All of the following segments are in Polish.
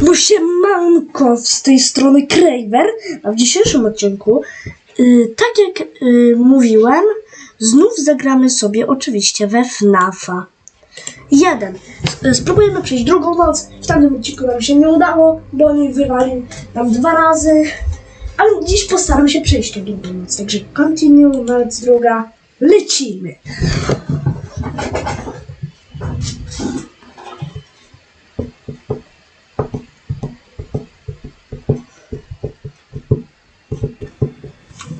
No się manko z tej strony Kraver, a w dzisiejszym odcinku, y, tak jak y, mówiłem, znów zagramy sobie oczywiście we FNAFa. Jeden. S- Spróbujemy przejść drugą noc. W tamtym odcinku nam się nie udało, bo oni wywalił nam dwa razy. Ale dziś postaram się przejść tą drugą noc. Także continue, noc druga. Lecimy.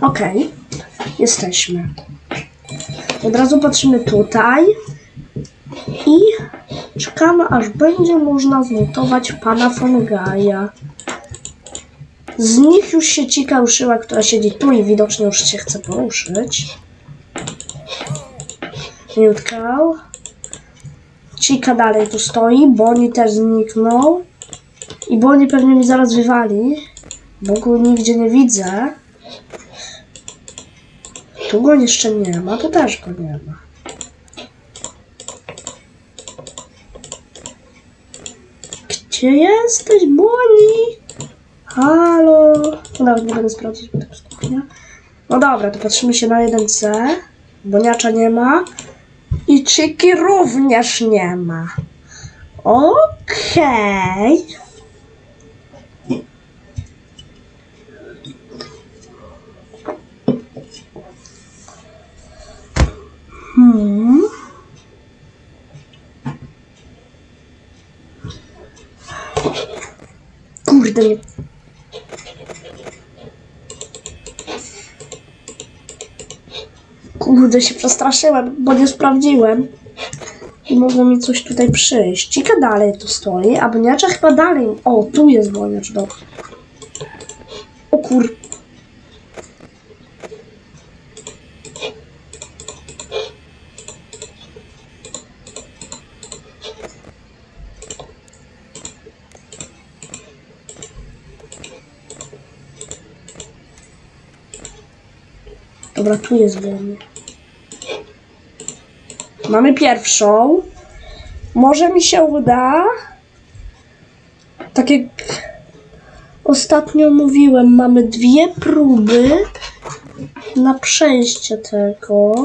Okej, jesteśmy. Od razu patrzymy tutaj i czekamy, aż będzie można znotować pana Fongaja. Z nich już się cika ruszyła, która siedzi tu i widocznie już się chce poruszyć. Miutkał. Cika dalej tu stoi, Boni też zniknął. I Boni pewnie mi zaraz wywali, bo go nigdzie nie widzę. Tu go jeszcze nie ma, tu też go nie ma. Gdzie jesteś, Boni? Halo? No nawet nie będę sprawdzić, bo to jest kuchnia. No dobra, to patrzymy się na 1C. Boniacza nie ma. I Chiki również nie ma. Okej. Hmm. Kurde, się przestraszyłem, bo nie sprawdziłem. I mogło mi coś tutaj przyjść. Cika dalej tu stoi, a boniacza chyba dalej. O, tu jest boniacz, dobra. O kur... Dobra, tu jest Bonnie. Mamy pierwszą. Może mi się uda. Tak jak ostatnio mówiłem, mamy dwie próby na przejście tego.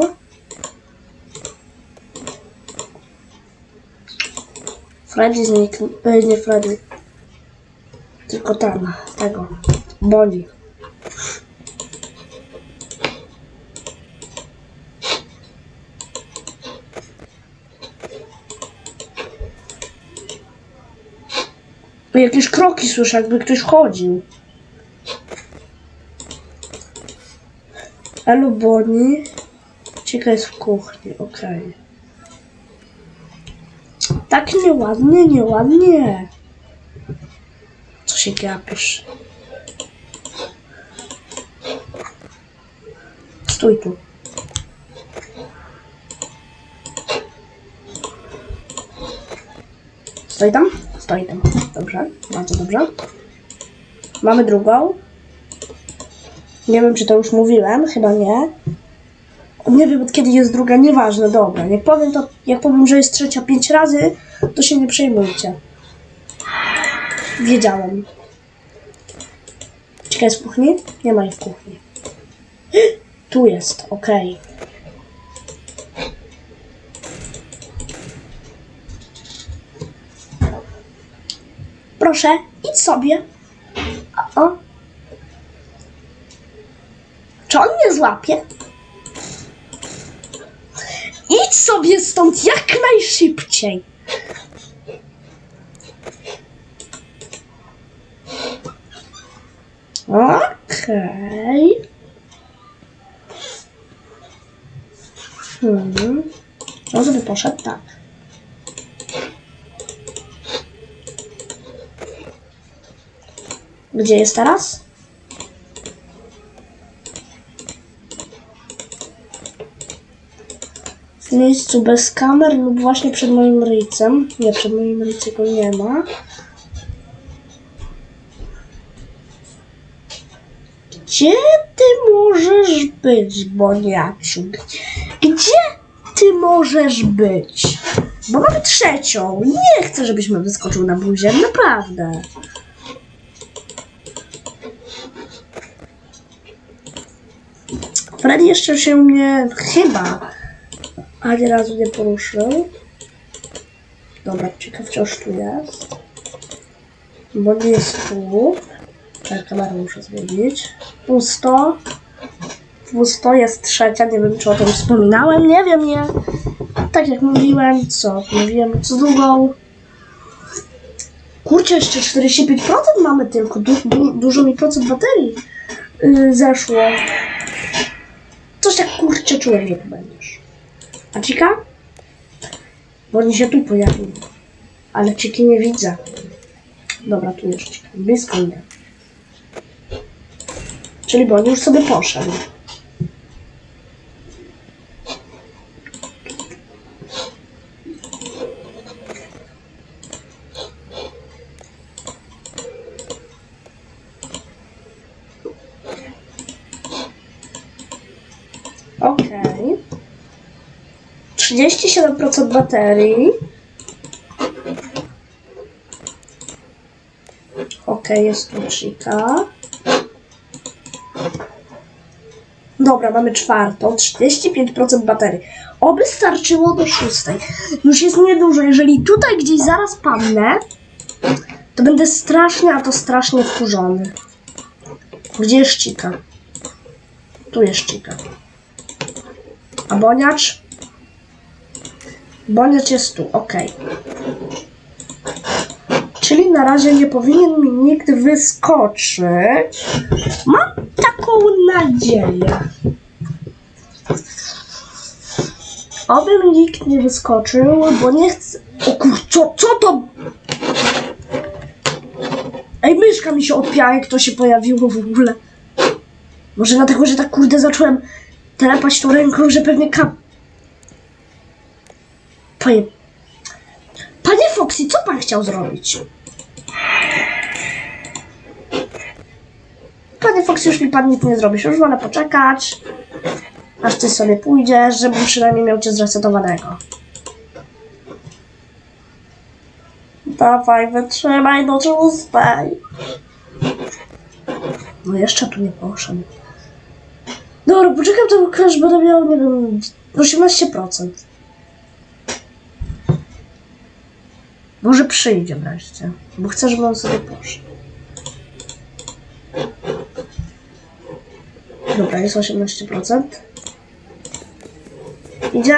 Freddy zniknął. E, nie Freddy. Tylko ten, tego. Bonnie. Jakieś kroki słyszę, jakby ktoś chodził. Elu Boni. Cieka jest w kuchni, okej. Tak nieładnie, nieładnie. Co się gapisz? Stój tu. Stoi tam? Stoi tam. Dobrze, bardzo dobrze. Mamy drugą. Nie wiem, czy to już mówiłem, chyba nie. Nie wiem, od kiedy jest druga, nieważne, dobra. Jak powiem, to, jak powiem, że jest trzecia pięć razy, to się nie przejmujcie. Wiedziałem. Czekaj, jest w kuchni? Nie ma jej w kuchni. Tu jest, okej. Proszę, idź sobie. O. Czy on mnie złapie? Idź sobie stąd jak najszybciej. Okej. Hmm. No, żeby poszedł, tak. Gdzie jest teraz? W miejscu bez kamer lub właśnie przed moim ryjcem. Nie, przed moim ryjcem go nie ma. Gdzie ty możesz być, Boniaciu? Gdzie ty możesz być? Bo mamy trzecią. Nie chcę, żebyś mi wyskoczył na buzię, naprawdę. Freddy jeszcze się mnie chyba ani razu nie poruszył. Dobra, ciekaw wciąż tu jest. Bo nie jest tu. Czekaj, kamerę muszę zmienić. Pusto. Pusto jest trzecia, nie wiem czy o tym wspominałem, nie wiem, nie. Tak jak mówiłem, co? Mówiłem co drugą. Kurczę, jeszcze 45% mamy tylko. Du, du, dużo mi procent baterii yy, zeszło. Coś tak kurczę czułem, że tu będziesz. A cika? Bo oni się tu pojawili. Ale ciki nie widzę. Dobra, tu jest cika. Blisko mnie. Czyli bo on już sobie poszedł. Okej. 37% baterii. Okej, jest tu Chica. Dobra, mamy czwartą. 35% baterii. Oby starczyło do szóstej. Już jest niedużo. Jeżeli tutaj gdzieś zaraz padnę, to będę strasznie, a to strasznie wkurzony. Gdzie jest Chica? Tu jest Chica. A? Boniacz jest tu, ok. Czyli na razie nie powinien mi nikt wyskoczyć. Mam taką nadzieję. Oby mi nikt nie wyskoczył, bo nie chcę... O kur... Co, co to? Ej, myszka mi się odpiała, jak to się pojawiło w ogóle. Może dlatego, że tak kurde zacząłem telepać tą ręką, że pewnie kap... Panie... Panie Foxy, co pan chciał zrobić? Panie Foxy, już mi pan nic nie zrobisz. Już wolę poczekać, aż ty sobie pójdziesz, żebym przynajmniej miał cię zresetowanego. Dawaj, wytrzymaj do szóstej. No jeszcze tu nie poszedł. Dobra, poczekam tam, aż będę miał, nie wiem, 18%. Może przyjdzie wreszcie, bo chcę, żeby on sobie poszedł. Dobra, jest 18%. Idzie.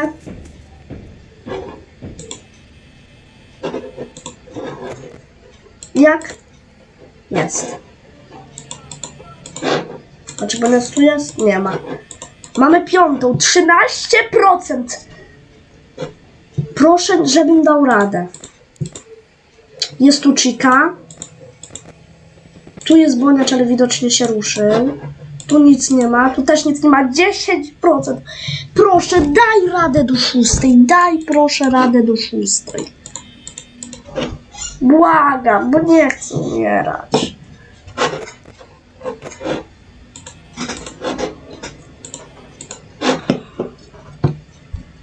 Jak? Jest. A czy bonus tu jest? Nie ma. Mamy piątą. 13%. Proszę, żebym dał radę. Jest tu Chica. Tu jest Boniacz, ale widocznie się ruszył. Tu nic nie ma. Tu też nic nie ma. 10%. Proszę, daj radę do szóstej. Daj proszę radę do szóstej. Błagam, bo nie chcę umierać.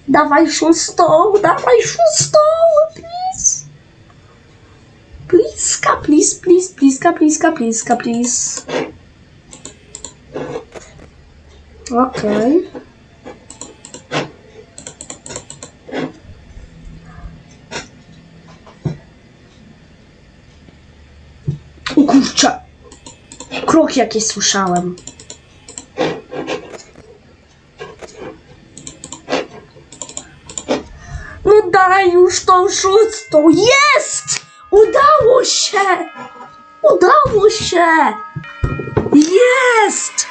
Dawaj szóstą, dawaj szóstą, please. Please, please, pliska, pliska, pliska, please. Okej. O kurczę. Kroki jakieś słyszałem. No daj już tą szóstą. Jest! Udało się! Udało się! Jest!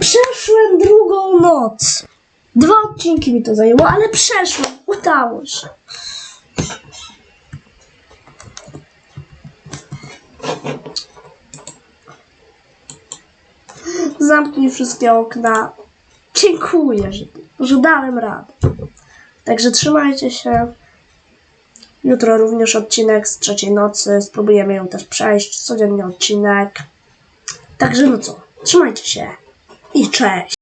Przeszłem drugą noc. Dwa odcinki mi to zajęło, ale przeszłem. Udało się. Zamknij wszystkie okna. Dziękuję, że, że dałem radę. Także trzymajcie się. Jutro również odcinek z trzeciej nocy. Spróbujemy ją też przejść. Codziennie odcinek. Także no co, trzymajcie się i cześć.